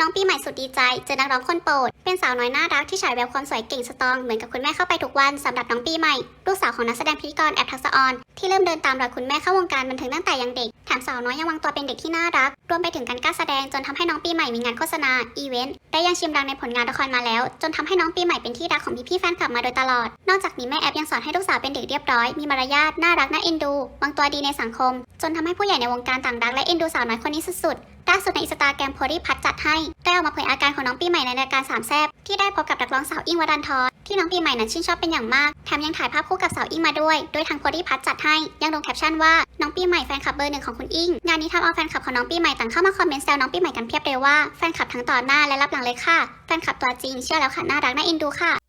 น้องปีใหม่สุดดีใจ เจอนักร้องคนโปรด เป็นสาวน้อยน่ารักที่ฉายแววความสวยเก่งสตรอง เหมือนกับคุณแม่เข้าไปทุกวันสำหรับน้องปีใหม่ ลูกสาวของนักแสดงพิธีกรแอบทักษออนที่เริ่มเดินตามรอยคุณแม่เข้าวงการบันเทิงตั้งแต่ยังเด็กแถมสาวน้อยยังวางตัวเป็นเด็กที่น่ารัก รวมไปถึงการกล้าแสดงจนทำให้น้องปี ม่มีงานโฆษณา อีเวนต์ และยังชิมรังในผลงานละครมาแล้ว จนทำให้น้องปีใหม่เป็นที่รักของพี่ๆแฟนคลับมาโดยตลอด นอกจากนี้แม่แอปยังสอนให้ลูกสาวเป็นเด็กเรียบร้อย มีมารยาท น่ารัก น่าเอ็นดู วางตัวดีในสังคม จนทำให้ผู้ใหญ่ในวงการต่างรักและเอ็นดูสาวน้อยคนนี้สุดๆล่าสุดในอินสตาแกรมโพลีพัทจัดให้ ได้ออกมาเผยอาการของน้องปีใหม่ในรายการสามแซบที่ได้พบกับนักร้องสาวอิงวรันทร ที่น้องปีใหม่นั้นชื่นชอบเป็นอย่างมาก แถมยังถ่ายภาพคู่กับสาวอิงมาด้วย โดยทางโพลีพัทจัดให้ ยังลงแคปชั่นว่าน้องปีใหม่แฟนคลับเบอร์หนึ่งของคุณอิง งานนี้ทำเอาแฟนคลับของน้องปีใหม่ต่างเข้ามาคอมเมนต์แซวน้องปีใหม่กันเพียบเลยว่าแฟนคลับทั้งต่อหน้าและรับหลังเลยค่ะ แฟนคลับตัวจริงเชื่อแล้วค่ะน่ารักน่าเอ็นดูค่ะ